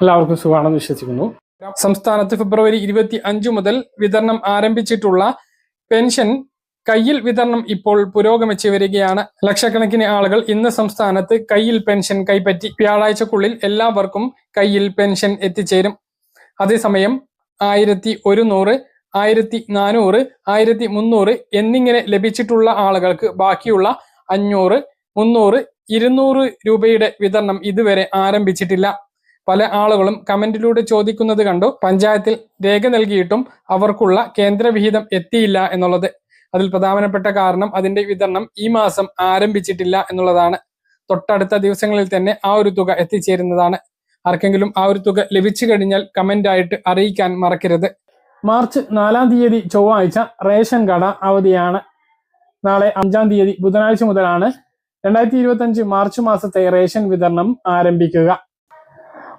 എല്ലാവർക്കും സുഖമാണെന്ന് വിശ്വസിക്കുന്നു. സംസ്ഥാനത്ത് ഫെബ്രുവരി ഇരുപത്തി അഞ്ചു മുതൽ വിതരണം ആരംഭിച്ചിട്ടുള്ള പെൻഷൻ കയ്യിൽ വിതരണം ഇപ്പോൾ പുരോഗമിച്ചു വരികയാണ്. ലക്ഷക്കണക്കിന് ആളുകൾ ഇന്ന് സംസ്ഥാനത്ത് കയ്യിൽ പെൻഷൻ കൈപ്പറ്റി വ്യാഴാഴ്ചക്കുള്ളിൽ എല്ലാവർക്കും കയ്യിൽ പെൻഷൻ എത്തിച്ചേരും. അതേസമയം ആയിരത്തി ഒരുന്നൂറ് ആയിരത്തി നാനൂറ് ആയിരത്തി മുന്നൂറ് എന്നിങ്ങനെ ലഭിച്ചിട്ടുള്ള ആളുകൾക്ക് ബാക്കിയുള്ള അഞ്ഞൂറ് മുന്നൂറ് ഇരുന്നൂറ് രൂപയുടെ വിതരണം ഇതുവരെ ആരംഭിച്ചിട്ടില്ല. പല ആളുകളും കമന്റിലൂടെ ചോദിക്കുന്നത് കണ്ടു. പഞ്ചായത്തിൽ രേഖ നൽകിയിട്ടും അവർക്കുള്ള കേന്ദ്രവിഹിതം എത്തിയില്ല എന്നുള്ളത്. അതിൽ പ്രധാനപ്പെട്ട കാരണം അതിന്റെ വിതരണം ഈ മാസം ആരംഭിച്ചിട്ടില്ല എന്നുള്ളതാണ്. തൊട്ടടുത്ത ദിവസങ്ങളിൽ തന്നെ ആ ഒരു തുക എത്തിച്ചേരുന്നതാണ്. ആർക്കെങ്കിലും ആ ഒരു തുക ലഭിച്ചു കഴിഞ്ഞാൽ കമന്റായിട്ട് അറിയിക്കാൻ മറക്കരുത്. മാർച്ച് നാലാം തീയതി ചൊവ്വാഴ്ച റേഷൻ കട അവധിയാണ്. നാളെ അഞ്ചാം തീയതി ബുധനാഴ്ച മുതലാണ് രണ്ടായിരത്തി ഇരുപത്തി മാർച്ച് മാസത്തെ റേഷൻ വിതരണം ആരംഭിക്കുക.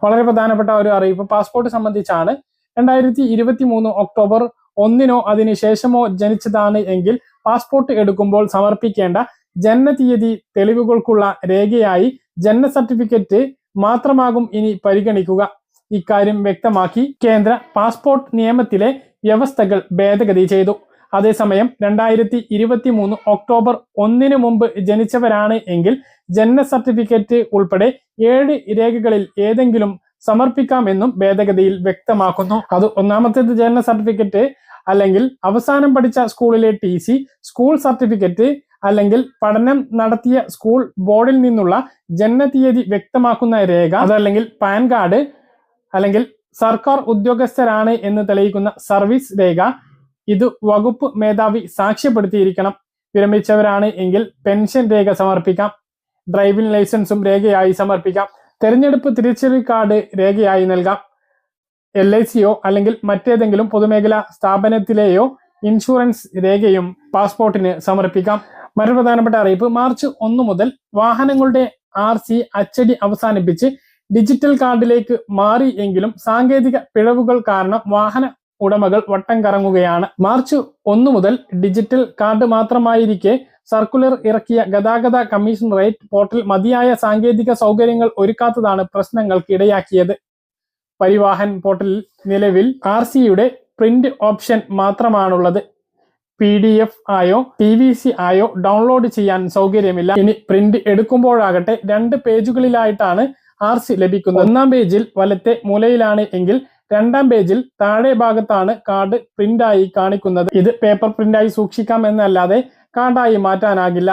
വളരെ പ്രധാനപ്പെട്ട ഒരു അറിയിപ്പ്. പാസ്പോർട്ട് സംബന്ധിച്ചാണ് രണ്ടായിരത്തി ഇരുപത്തി മൂന്ന് ഒക്ടോബർ ഒന്നിനോ അതിന് ശേഷമോ ജനിച്ചതാണ് എങ്കിൽ പാസ്പോർട്ട് എടുക്കുമ്പോൾ സമർപ്പിക്കേണ്ട ജനനതീയതി തെളിവുകൾക്കുള്ള രേഖയായി ജനന സർട്ടിഫിക്കറ്റ് മാത്രമാകും ഇനി പരിഗണിക്കുക. ഇക്കാര്യം വ്യക്തമാക്കി കേന്ദ്ര പാസ്പോർട്ട് നിയമത്തിലെ വ്യവസ്ഥകൾ ഭേദഗതി ചെയ്തു. അതേസമയം രണ്ടായിരത്തി ഇരുപത്തി മൂന്ന് ഒക്ടോബർ ഒന്നിന് മുമ്പ് ജനിച്ചവരാണ് എങ്കിൽ ജനന സർട്ടിഫിക്കറ്റ് ഉൾപ്പെടെ ഏഴ് രേഖകളിൽ ഏതെങ്കിലും സമർപ്പിക്കാമെന്നും ഭേദഗതിയിൽ വ്യക്തമാക്കുന്നു. അത് ഒന്നാമത്തേത് ജനന സർട്ടിഫിക്കറ്റ് അല്ലെങ്കിൽ അവസാനം പഠിച്ച സ്കൂളിലെ ടി സി സ്കൂൾ സർട്ടിഫിക്കറ്റ് അല്ലെങ്കിൽ പഠനം നടത്തിയ സ്കൂൾ ബോർഡിൽ നിന്നുള്ള ജനന തീയതി വ്യക്തമാക്കുന്ന രേഖ അതല്ലെങ്കിൽ പാൻ കാർഡ് അല്ലെങ്കിൽ സർക്കാർ ഉദ്യോഗസ്ഥരാണ് എന്ന് തെളിയിക്കുന്ന സർവീസ് രേഖ ഇത് വകുപ്പ് മേധാവി സാക്ഷ്യപ്പെടുത്തിയിരിക്കണം. വിരമിച്ചവരാണ് എങ്കിൽ പെൻഷൻ രേഖ സമർപ്പിക്കാം. ഡ്രൈവിംഗ് ലൈസൻസും രേഖയായി സമർപ്പിക്കാം. തെരഞ്ഞെടുപ്പ് തിരിച്ചറി കാർഡ് രേഖയായി നൽകാം. എൽ ഐ സിയോ അല്ലെങ്കിൽ മറ്റേതെങ്കിലും പൊതുമേഖലാ സ്ഥാപനത്തിലെയോ ഇൻഷുറൻസ് രേഖയും പാസ്പോർട്ടിന് സമർപ്പിക്കാം. മറ്റൊരു പ്രധാനപ്പെട്ട അറിയിപ്പ് മാർച്ച് ഒന്ന് മുതൽ വാഹനങ്ങളുടെ ആർ സി അച്ചടി അവസാനിപ്പിച്ച് ഡിജിറ്റൽ കാർഡിലേക്ക് മാറി എങ്കിലും സാങ്കേതിക പിഴവുകൾ കാരണം വാഹന ഉടമകൾ വട്ടം കറങ്ങുകയാണ്. മാർച്ച് ഒന്ന് മുതൽ ഡിജിറ്റൽ കാർഡ് മാത്രമായിരിക്കെ സർക്കുലർ ഇറക്കിയ ഗതാഗത കമ്മീഷൻ റേറ്റ് പോർട്ടൽ മതിയായ സാങ്കേതിക സൗകര്യങ്ങൾ ഒരുക്കാത്തതാണ് പ്രശ്നങ്ങൾക്ക് ഇടയാക്കിയത് പരിവാഹൻ പോർട്ടലിൽ നിലവിൽ ആർ സിയുടെ പ്രിന്റ് ഓപ്ഷൻ മാത്രമാണുള്ളത്. പി ഡി എഫ് ആയോ ടി വി സി ആയോ ഡൗൺലോഡ് ചെയ്യാൻ സൗകര്യമില്ല. ഇനി പ്രിന്റ് എടുക്കുമ്പോഴാകട്ടെ രണ്ട് പേജുകളിലായിട്ടാണ് ആർ സി ലഭിക്കുന്നത്. ഒന്നാം പേജിൽ വലത്തെ മൂലയിലാണ് എങ്കിൽ രണ്ടാം പേജിൽ താഴെ ഭാഗത്താണ് കാർഡ് പ്രിന്റായി കാണിക്കുന്നത്. ഇത് പേപ്പർ പ്രിന്റായി സൂക്ഷിക്കാം എന്നല്ലാതെ കാർഡായി മാറ്റാനാകില്ല.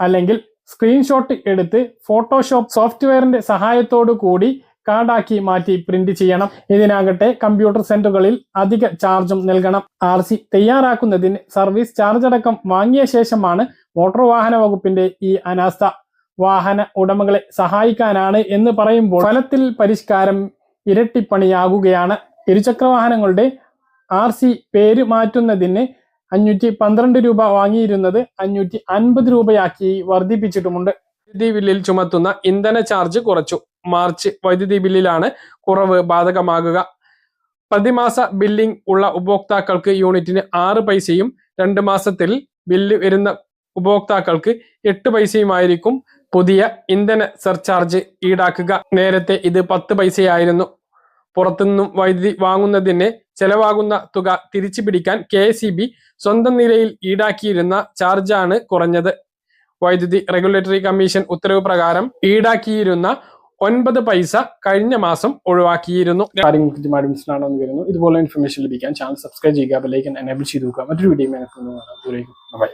അല്ലെങ്കിൽ സ്ക്രീൻഷോട്ട് എടുത്ത് ഫോട്ടോഷോപ്പ് സോഫ്റ്റ്വെയറിന്റെ സഹായത്തോടു കൂടി കാർഡാക്കി മാറ്റി പ്രിന്റ് ചെയ്യണം. ഇതിനാകട്ടെ കമ്പ്യൂട്ടർ സെന്ററുകളിൽ അധിക ചാർജും നൽകണം. ആർ സി തയ്യാറാക്കുന്നതിന് സർവീസ് ചാർജ് അടക്കം വാങ്ങിയ ശേഷമാണ് മോട്ടോർ വാഹന വകുപ്പിന്റെ ഈ അനാസ്ഥ. വാഹന ഉടമകളെ സഹായിക്കാനാണ് എന്ന് പറയുമ്പോൾ ഫലത്തിൽ പരിഷ്കാരം ഇരട്ടിപ്പണിയാകുകയാണ്. ഇരുചക്ര വാഹനങ്ങളുടെ ആർ സി പേര് മാറ്റുന്നതിന് അഞ്ഞൂറ്റി പന്ത്രണ്ട് രൂപ വാങ്ങിയിരുന്നത് അഞ്ഞൂറ്റി അൻപത് രൂപയാക്കി വർദ്ധിപ്പിച്ചിട്ടുമുണ്ട്. വൈദ്യുതി ബില്ലിൽ ചുമത്തുന്ന ഇന്ധന ചാർജ് കുറച്ചു. മാർച്ച് വൈദ്യുതി ബില്ലിലാണ് കുറവ് ബാധകമാകുക. പ്രതിമാസ ബില്ലിംഗ് ഉള്ള ഉപഭോക്താക്കൾക്ക് യൂണിറ്റിന് ആറ് പൈസയും രണ്ട് മാസത്തിൽ ബില്ല് വരുന്ന ഉപഭോക്താക്കൾക്ക് എട്ട് പൈസയുമായിരിക്കും പുതിയ ഇന്ധന സർചാർജ് ഈടാക്കുക. നേരത്തെ ഇത് പത്ത് പൈസയായിരുന്നു. പുറത്തുനിന്നും വൈദ്യുതി വാങ്ങുന്നതിന് ചെലവാകുന്ന തുക തിരിച്ചു പിടിക്കാൻ കെ സ്വന്തം നിലയിൽ ഈടാക്കിയിരുന്ന ചാർജാണ് കുറഞ്ഞത്. വൈദ്യുതി റെഗുലേറ്ററി കമ്മീഷൻ ഉത്തരവ് പ്രകാരം ഈടാക്കിയിരുന്ന ഒൻപത് പൈസ കഴിഞ്ഞ മാസം ഒഴിവാക്കിയിരുന്നു. മനസ്സിലാണോ എന്ന് ഇതുപോലെ ഇൻഫർമേഷൻ ലഭിക്കാൻ ചാനൽ സബ്സ്ക്രൈബ് ചെയ്യുക ബെല്ലൈക്കൻ എനേബിൾ ചെയ്ത് നോക്കുക മറ്റൊരു വീഡിയോ ബൈ